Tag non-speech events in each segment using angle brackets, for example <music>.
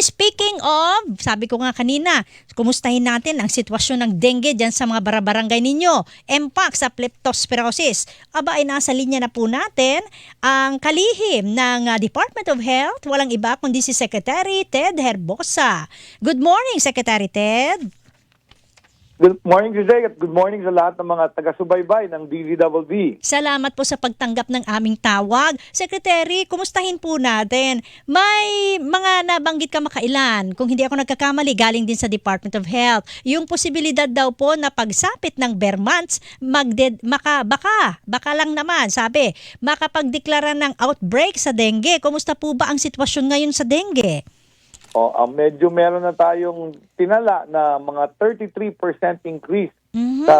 speaking of, sabi ko nga kanina, kumustahin natin ang sitwasyon ng dengue dyan sa mga barabarangay ninyo. MPAC sa leptospirosis. Aba ay nasa linya na po natin ang kalihim ng ah, Department of Health. Walang iba kundi si Secretary Ted Herbosa. Good morning, Secretary Ted. Good morning, Jose, at good morning sa lahat ng mga taga-subaybay ng DZWB. Salamat po sa pagtanggap ng aming tawag. Secretary, kumustahin po natin. May mga nabanggit ka makailan. Kung hindi ako nagkakamali, galing din sa Department of Health. Yung posibilidad daw po na pagsapit ng bare months, magde- maka, baka, baka lang naman, sabi, makapagdeklara ng outbreak sa dengue. Kumusta po ba ang sitwasyon ngayon sa dengue? O, ah, medyo meron na tayong tinala na mga 33% increase Mhm. sa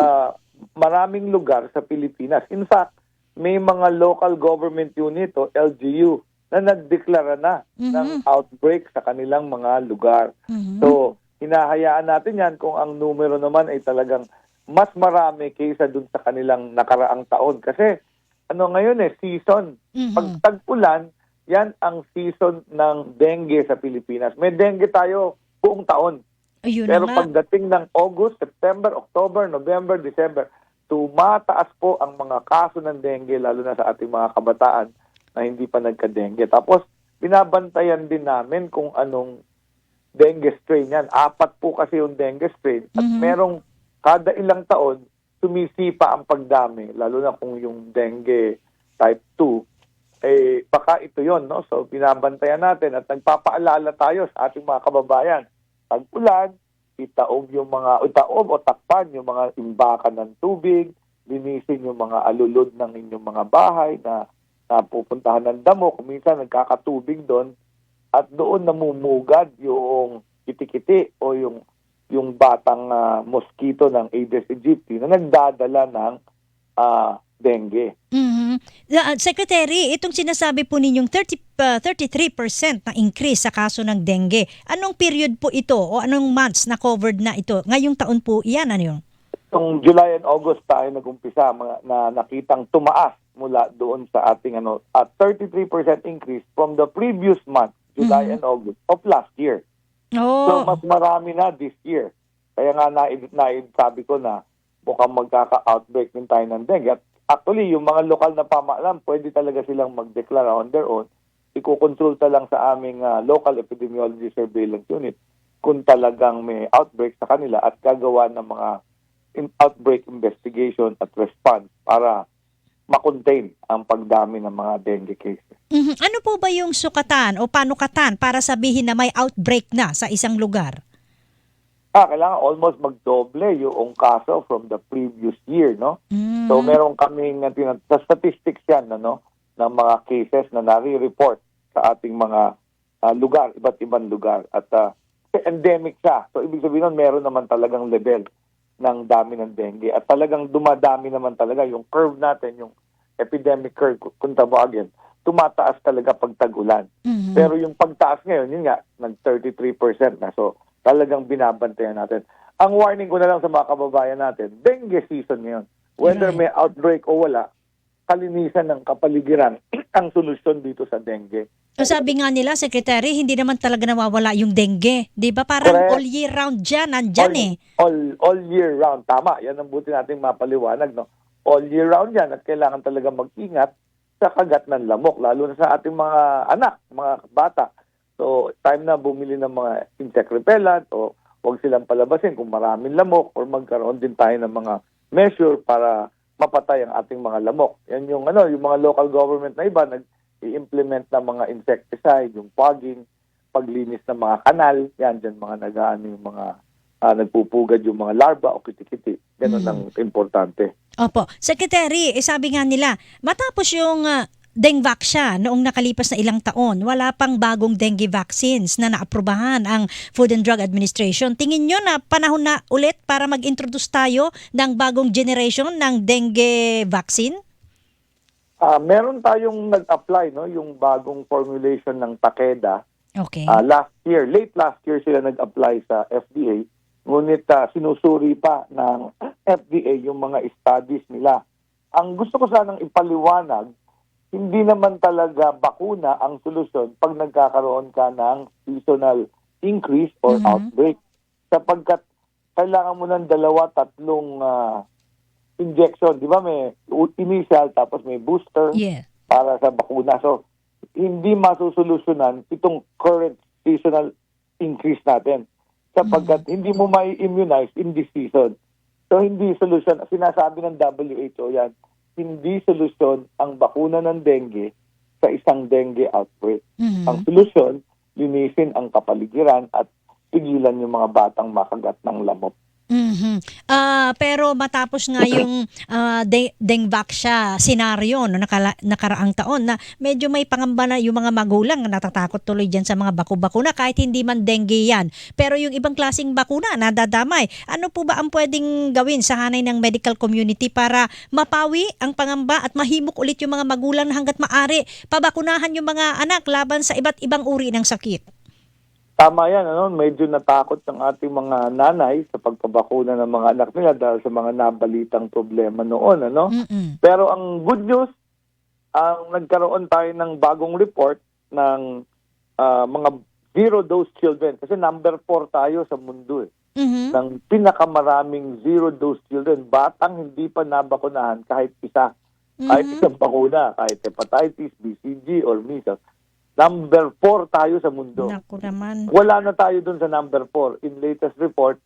maraming lugar sa Pilipinas. In fact, may mga local government unit o LGU na nagdeklara na ng outbreak sa kanilang mga lugar. Mhm. So, hinahayaan natin yan kung ang numero naman ay talagang mas marami kaysa dun sa kanilang nakaraang taon. Kasi ano ngayon eh, season. Mhm. Pag tag-ulan, yan ang season ng dengue sa Pilipinas. May dengue tayo buong taon. Ayun Pero na nga. pagdating ng August, September, October, November, December, tumataas po ang mga kaso ng dengue, lalo na sa ating mga kabataan na hindi pa nagka-dengue. Tapos, binabantayan din namin kung anong dengue strain yan. Apat po kasi yung dengue strain. At Mhm. merong kada ilang taon, sumisipa ang pagdami, lalo na kung yung dengue type 2, eh, baka ito yon no? So, binabantayan natin at nagpapaalala tayo sa ating mga kababayan. Pag ulan, itaob yung mga, itaob o takpan yung mga imbakan ng tubig, linisin yung mga alulod ng inyong mga bahay na napupuntahan ng damo, minsan nagkakatubig doon, at doon namumugad yung kitikiti o yung yung batang ah, mosquito ng Aedes aegypti na nagdadala ng ah, dengue. Mhm. Uh, Secretary, itong sinasabi po ninyong 30, uh, 33% na increase sa kaso ng dengue. Anong period po ito o anong months na covered na ito? Ngayong taon po iyan, ano yun? Noong July and August tayo nagumpisa mga, na nakitang tumaas mula doon sa ating ano at 33% increase from the previous month, July Mhm. and August of last year. So Oh, mas marami na this year. Kaya nga na, na sabi ko na mukhang magkaka-outbreak din tayo ng dengue. At actually, yung mga lokal na pamahalaan, pwede talaga silang magdeklara on their own. Ikukonsulta lang sa aming ah, local epidemiology surveillance unit kung talagang may outbreak sa kanila at gagawa ng mga in- outbreak investigation at response para makontain ang pagdami ng mga dengue cases. mhm. ano po ba yung sukatan o panukatan para sabihin na may outbreak na sa isang lugar? Ah, kailangan almost magdoble yung kaso from the previous year, no? Mm. So meron kaming uh, sa statistics yan ano ng mga cases na nare-report sa ating mga ah, lugar, iba't ibang lugar at ah, endemic siya. So ibig sabihin nun, meron naman talagang level ng dami ng dengue at talagang dumadami naman talaga yung curve natin, yung epidemic curve kung- tawagin, tumataas talaga pag tag-ulan. Mhm. Pero yung pagtaas ngayon, yun nga, nag 33% na. So, talagang binabantayan natin. Ang warning ko na lang sa mga kababayan natin, dengue season ngayon. Whether may outbreak o wala, kalinisan ng kapaligiran <clears throat> ang solusyon dito sa dengue. So sabi nga nila, Secretary, hindi naman talaga nawawala yung dengue. Di ba? Parang Correct. all year round dyan, nandyan all, eh. all, all year round. Tama, yan ang buti nating mapaliwanag. No? All year round yan at kailangan talaga mag-ingat sa kagat ng lamok, lalo na sa ating mga anak, mga bata. So, time na bumili ng mga insect repellent o huwag silang palabasin kung maraming lamok or magkaroon din tayo ng mga measure para mapatay ang ating mga lamok. Yan yung ano, yung mga local government na iba nag-i-implement ng mga insecticide, yung fogging, paglinis ng mga kanal, yan dyan mga nagaano yung mga ah, nagpupugad yung mga larva o kitikiti. Ganun Mhm. ang importante. Opo. Secretary, eh, sabi nga nila, matapos yung uh, Dengvac siya noong nakalipas na ilang taon, wala pang bagong dengue vaccines na naaprubahan ang Food and Drug Administration. Tingin nyo na panahon na ulit para mag-introduce tayo ng bagong generation ng dengue vaccine? Ah, meron tayong nag-apply no, yung bagong formulation ng Takeda Okay. Ah, last year, late last year sila nag-apply sa FDA. Ngunit ah, sinusuri pa ng FDA yung mga studies nila. Ang gusto ko sanang ipaliwanag, hindi naman talaga bakuna ang solusyon pag nagkakaroon ka ng seasonal increase or Mhm. outbreak. Sapagkat kailangan mo ng dalawa, tatlong ah, injection. Di ba may initial tapos may booster Yeah. para sa bakuna. So, hindi masusolusyonan itong current seasonal increase natin. Sapagkat hindi mo mai-immunize in this season. So, hindi solusyon. Sinasabi ng WHO yan, hindi solusyon ang bakuna ng dengue sa isang dengue outbreak. Mhm. Ang solusyon, linisin ang kapaligiran at pigilan yung mga batang makagat ng lamok. Mhm. Ah, pero matapos nga yung ah, de- Dengvac siya senaryo no nakala- nakaraang taon na medyo may pangamba na yung mga magulang na natatakot tuloy diyan sa mga baku-bakuna kahit hindi man dengue yan. Pero yung ibang klasing bakuna nadadamay. Ano po ba ang pwedeng gawin sa hanay ng medical community para mapawi ang pangamba at mahimok ulit yung mga magulang na hanggat maari pabakunahan yung mga anak laban sa iba't ibang uri ng sakit? Tama yan, ano? medyo natakot ng ating mga nanay sa pagpabakuna ng mga anak nila dahil sa mga nabalitang problema noon. Ano? Mm-mm. Pero ang good news, ang nagkaroon tayo ng bagong report ng ah, mga zero-dose children. Kasi number 4 tayo sa mundo eh, Mhm. ng pinakamaraming zero-dose children. Batang hindi pa nabakunahan kahit isa. Kahit Mhm. isang bakuna, kahit hepatitis, BCG, or measles. Number 4 tayo sa mundo. Naku naman. Wala na tayo dun sa number 4. In latest report,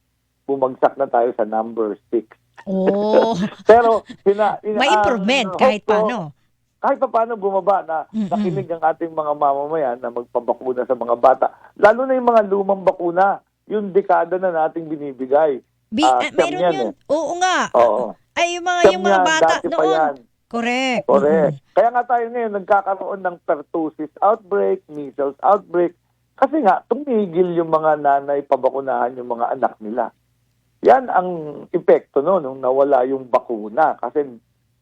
bumagsak na tayo sa number 6. Oh, <laughs> Pero, hina, hina, may improvement ang kahit paano. Kahit pa paano bumaba na Mm-mm. nakinig ang ating mga mamamayan na magpabakuna sa mga bata. Lalo na yung mga lumang bakuna. Yung dekada na nating binibigay. Bi- Ah, siyam meron yan yun. eh. Oo nga. Oo. Ay, yung mga, Siyam yung mga yan, bata dati pa noon. yan. Correct. Correct. Kaya nga tayo ngayon nagkakaroon ng pertussis outbreak, measles outbreak. Kasi nga, tumigil yung mga nanay pabakunahan yung mga anak nila. Yan ang epekto no, nung nawala yung bakuna kasi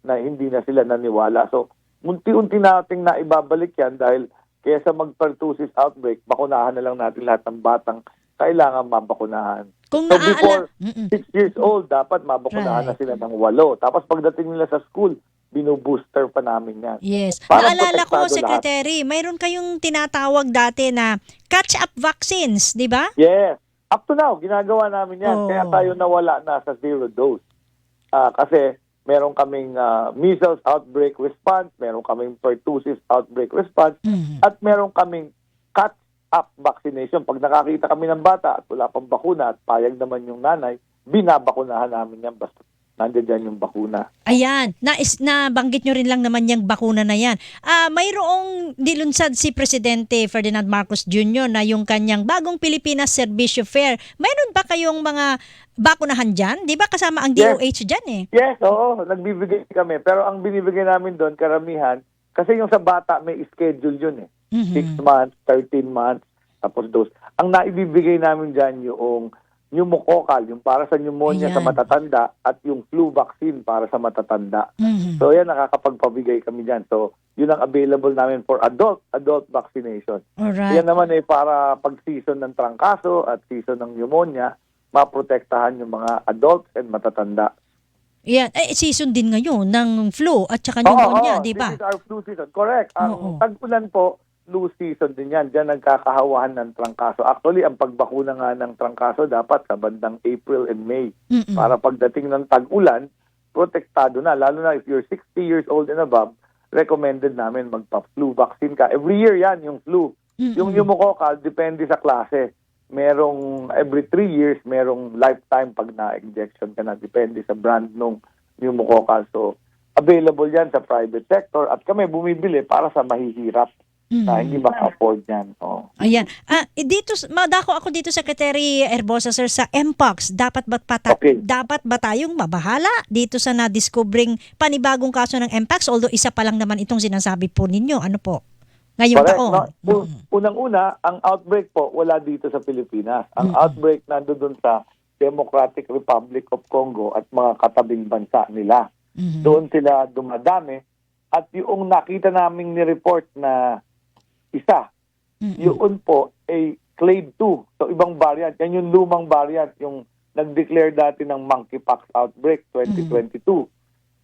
na hindi na sila naniwala. So, unti-unti nating naibabalik yan dahil kesa mag-pertussis outbreak, bakunahan na lang natin lahat ng batang kailangan mabakunahan. Kung So, before- Mm-mm. Six years old, dapat mabakunahan na Right. sila ng walo. Tapos pagdating nila sa school, binubooster pa namin yan. Yes. Para Naalala ko, Secretary, mayroon kayong tinatawag dati na catch-up vaccines, di ba? Yes. Up to now, ginagawa namin yan. Oo. Kaya tayo nawala na sa zero dose. Ah, kasi meron kaming ah, measles outbreak response, meron kaming pertussis outbreak response, Mhm. at meron kaming catch-up vaccination. Pag nakakita kami ng bata at wala pang bakuna at payag naman yung nanay, binabakunahan namin yan basta nandiyan dyan yung bakuna. Ayan, nais, nabanggit nyo rin lang naman yung bakuna na yan. Ah, mayroong dilunsad si Presidente Ferdinand Marcos Jr. na yung kanyang bagong Pilipinas Servicio Fair. Mayroon ba kayong mga bakunahan dyan? Di ba kasama ang Yes. DOH dyan eh? Yes, oo, nagbibigay kami. Pero ang binibigay namin doon, karamihan, kasi yung sa bata may schedule yun eh. Mhm. 6 months, 13 months, tapos dose. Ang naibibigay namin dyan yung pneumococcal, yung para sa pneumonia Ayan. sa matatanda at yung flu vaccine para sa matatanda. Mhm. So yan, nakakapagpabigay kami dyan. So yun ang available namin for adult, adult vaccination. Alright. Yan naman ay para pag season ng trangkaso at season ng pneumonia, maprotektahan yung mga adults and matatanda. Yan. Eh, season din ngayon ng flu at saka pneumonia, di ba? This is our flu season. Correct. Ang tag-ulan po, flu season din yan. Diyan nagkakahawahan ng trangkaso. Actually, ang pagbakuna nga ng trangkaso dapat sa bandang April and May. Mm-mm. Para pagdating ng tag-ulan, protektado na. Lalo na if you're 60 years old and above, recommended namin magpa-flu vaccine ka. Every year yan, yung flu. Mm-mm. Yung pneumococcal, depende sa klase. Merong every three years, merong lifetime pag na-injection ka na. Depende sa brand nung pneumococcal. So, available yan sa private sector at kami bumibili para sa mahihirap na Mm. hindi maka-afford yan. Oh. Ayan. Ah, eh, dito madako ako dito Secretary Herbosa sir sa Mpox. Dapat ba pata- Okay. dapat ba tayong mabahala dito sa na-discovering panibagong kaso ng Mpox although isa pa lang naman itong sinasabi po ninyo. Ano po? Ngayong Correct. taon. No? Mm. Unang-una, ang outbreak po wala dito sa Pilipinas. Ang Mm-mm. outbreak nandoon sa Democratic Republic of Congo at mga katabing bansa nila. Mhm. Doon sila dumadami. At yung nakita naming ni-report na isa, Mm-mm. yun po ay clade 2. So ibang variant. Yan yung lumang variant, yung nag-declare dati ng monkeypox outbreak 2022.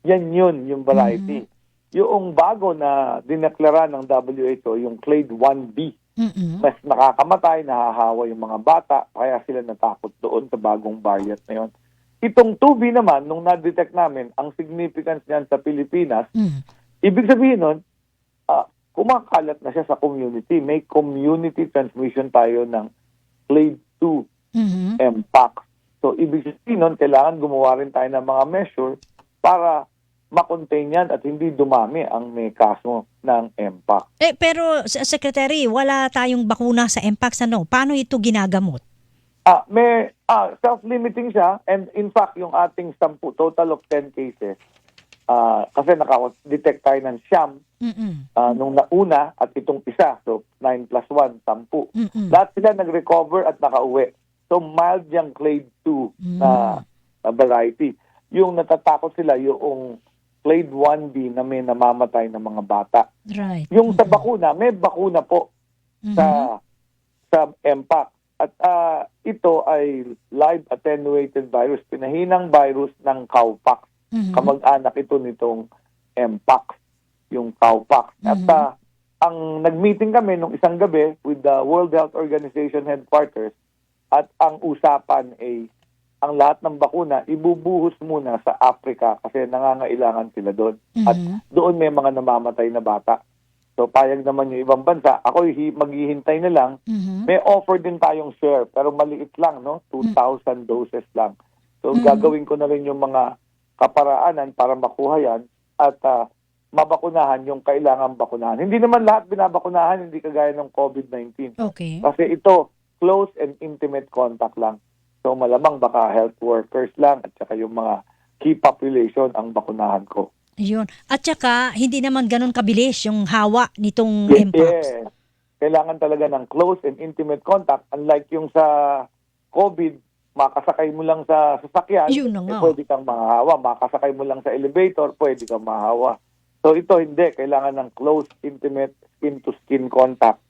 Yan yun, yung variety. Yung bago na dineklara ng WHO, yung clade 1B. Mm-mm. mas nakakamatay, nahahawa yung mga bata, kaya sila natakot doon sa bagong variant na yun. Itong 2B naman, nung na-detect namin, ang significance niyan sa Pilipinas, Mm. ibig sabihin nun, kumakalat na siya sa community. May community transmission tayo ng clade 2 Mhm. MPAC. So, ibig sabihin nun, kailangan gumawa rin tayo ng mga measure para makontain yan at hindi dumami ang may kaso ng MPAC. Eh, pero, Secretary, wala tayong bakuna sa MPAX. Ano? Paano ito ginagamot? Ah, may ah, self-limiting siya and in fact yung ating 10 total of 10 cases ah kasi naka-detect tayo ng siyam Mm-mm. ah, nung nauna at itong isa so 9 plus 1 10 Mm-mm. lahat sila nag-recover at nakauwi so mild yung clade 2 na na variety yung natatakot sila yung clade 1B na may namamatay ng mga bata Right. yung sa bakuna may bakuna po Mhm. sa sa MPAC. At ah, ito ay live attenuated virus, pinahinang virus ng cowpox. Mhm. Kamag-anak ito nitong MPAX, yung cowpox. At Mhm. ah, ang nag-meeting kami nung isang gabi with the World Health Organization headquarters at ang usapan ay ang lahat ng bakuna ibubuhos muna sa Africa kasi nangangailangan sila doon. At Mhm. doon may mga namamatay na bata. So payag naman yung ibang bansa. Ako hi- maghihintay na lang. Mhm. May offer din tayong share pero maliit lang, no? 2,000 doses lang. So Mhm. gagawin ko na rin yung mga kaparaanan para makuha yan at ah, mabakunahan yung kailangan bakunahan. Hindi naman lahat binabakunahan, hindi kagaya ng COVID-19. Okay. Kasi ito, close and intimate contact lang. So malamang baka health workers lang at saka yung mga key population ang bakunahan ko. Yun. At saka, hindi naman ganun kabilis yung hawa nitong Yes, MPAX. yes. Kailangan talaga ng close and intimate contact. Unlike yung sa COVID, makasakay mo lang sa sasakyan, Yun na eh, nga. pwede kang mahawa. Makasakay mo lang sa elevator, pwede kang mahawa. So ito hindi, kailangan ng close, intimate, skin-to-skin contact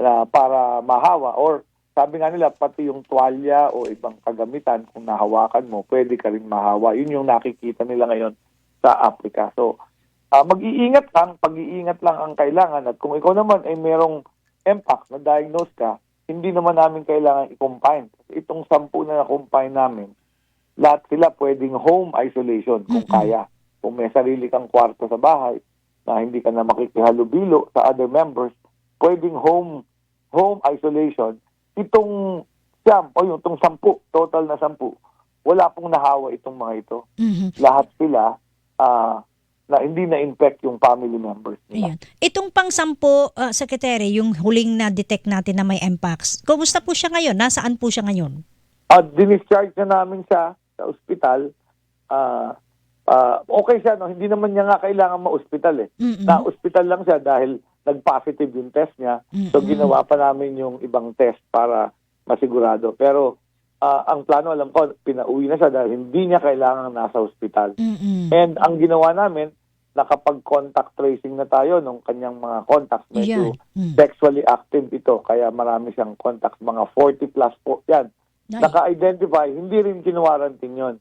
na para mahawa. Or sabi nga nila, pati yung tuwalya o ibang kagamitan, kung nahawakan mo, pwede ka rin mahawa. Yun yung nakikita nila ngayon sa Africa. So, ah, mag-iingat lang, pag-iingat lang ang kailangan. At kung ikaw naman ay merong impact na diagnose ka, hindi naman namin kailangan i-confine. Itong sampu na na-confine namin, lahat sila pwedeng home isolation kung kaya. Kung may sarili kang kwarto sa bahay na hindi ka na makikihalubilo sa other members, pwedeng home home isolation. Itong siyam, o yung itong sampu, total na sampu, wala pong nahawa itong mga ito. Mhm. Lahat sila ah, na hindi na-infect yung family members nila. Ayun. Itong pang sampo, uh, Secretary, yung huling na-detect natin na may MPAX, kumusta po siya ngayon? Nasaan po siya ngayon? At dinischarge na namin siya sa ospital. Ah, ah, okay siya, no? hindi naman niya nga kailangan ma-ospital eh. Mm-mm. Na-ospital lang siya dahil nag-positive yung test niya. So Mm-mm. ginawa pa namin yung ibang test para masigurado. Pero ah, ang plano, alam ko, pinauwi na siya dahil hindi niya kailangan nasa ospital. Mm-mm. And ang ginawa namin, nakapag-contact tracing na tayo nung kanyang mga contacts. Medyo Yan. Mm. sexually active ito, kaya marami siyang contacts, mga 40 plus po. Yan, Ay. naka-identify, hindi rin kinuwarantin yon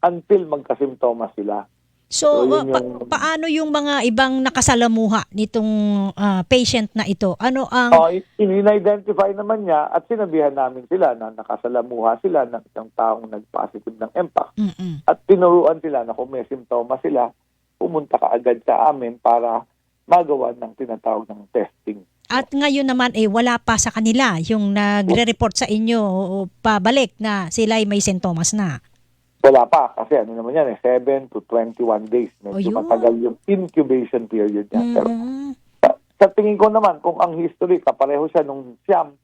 until magkasimptomas sila. So, So, yun uh, pa- yung- paano yung mga ibang nakasalamuha nitong ah, patient na ito? Ano ang... Uh, in-identify naman niya at sinabihan namin sila na nakasalamuha sila ng isang taong nag-positive ng MPAC Mm-mm. at tinuruan sila na kung may simptomas sila, pumunta ka agad sa amin para magawa ng tinatawag ng testing. At ngayon naman, eh, wala pa sa kanila yung nagre-report sa inyo pabalik na sila ay may sintomas na. Wala pa kasi ano naman yan eh, 7 to 21 days. Medyo yun. matagal yung incubation period niya. Pero Mhm. sa, sa tingin ko naman, kung ang history, kapareho siya nung siyam,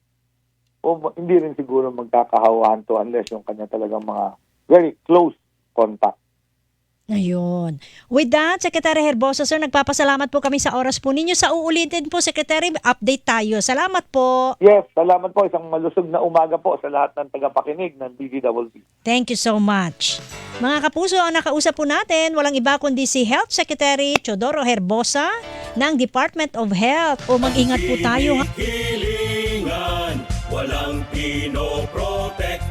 o hindi rin siguro magkakahawahan to unless yung kanya talagang mga very close contact. Ayun. With that, Secretary Herbosa, sir, nagpapasalamat po kami sa oras po ninyo. Sa uulitin po, Secretary, update tayo. Salamat po. Yes, salamat po. Isang malusog na umaga po sa lahat ng tagapakinig ng DDWB. Thank you so much. Mga kapuso, ang nakausap po natin, walang iba kundi si Health Secretary Chodoro Herbosa ng Department of Health. O mag-ingat po tayo. ha? Hilingan, walang pinoproblema.